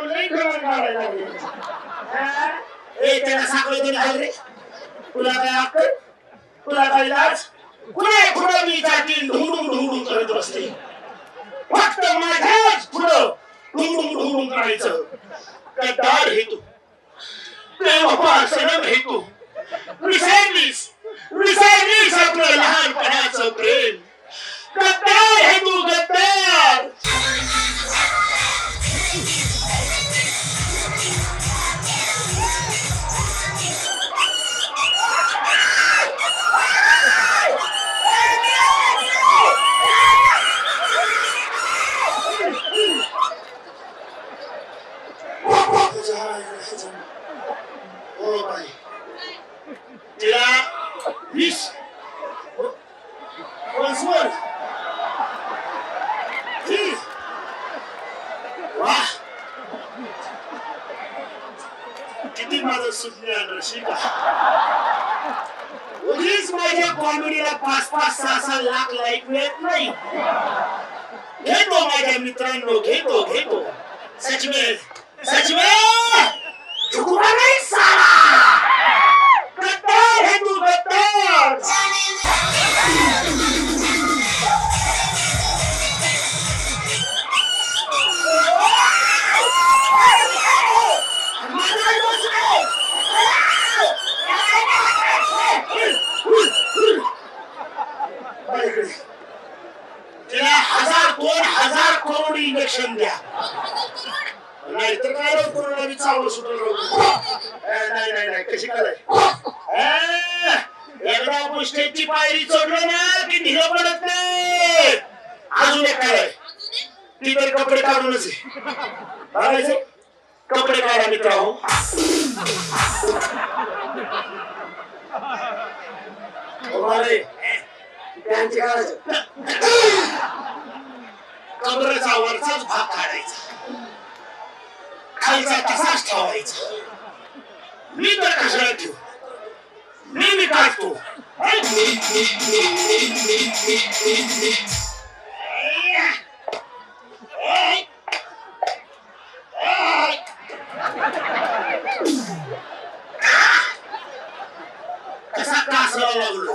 नाही खबर काढायला लागले. ए त्याला साखळी तरी रे. तुला काय अक्कल तुला काय लाज? कुणा पुढं? मी जातील करत फक्त माझ्याच पुढं ढुंगडुंग ढुंगडुंग करायचं. गद्दार हे तू प्रेमोपासनम हे विसरलीस. विसरलीस आपलं लहानपणाचं प्रेम. हो बाई तिला वीस वंशवर तीस वाह किती माझं सुज्ञान रसिका उगीच माझ्या कॉमेडीला पाच पाच सहा सहा लाख लाईक मिळत नाही घेतो माझ्या मित्रांनो घेतो घेतो सचमेल सचमेल दोन हजार करोड इंजेक्शन द्या. नाहीतर काय राव कोरोना मी चावलं सुटलं नाही नाही नाही कशी काय एकदा आपण पायरी चढलो ना की ढिलं पडत नाही. अजून एक काय ती तरी कपडे काढूनच आहे कपडे काढा मित्र हो त्यांचे काढायचे कमरेचा वरचाच भाग काढायचा. खालचा तसाच ठेवायचा. मी तर कशाला ठेवू. मी मी काढतो कसा कासला लागलो.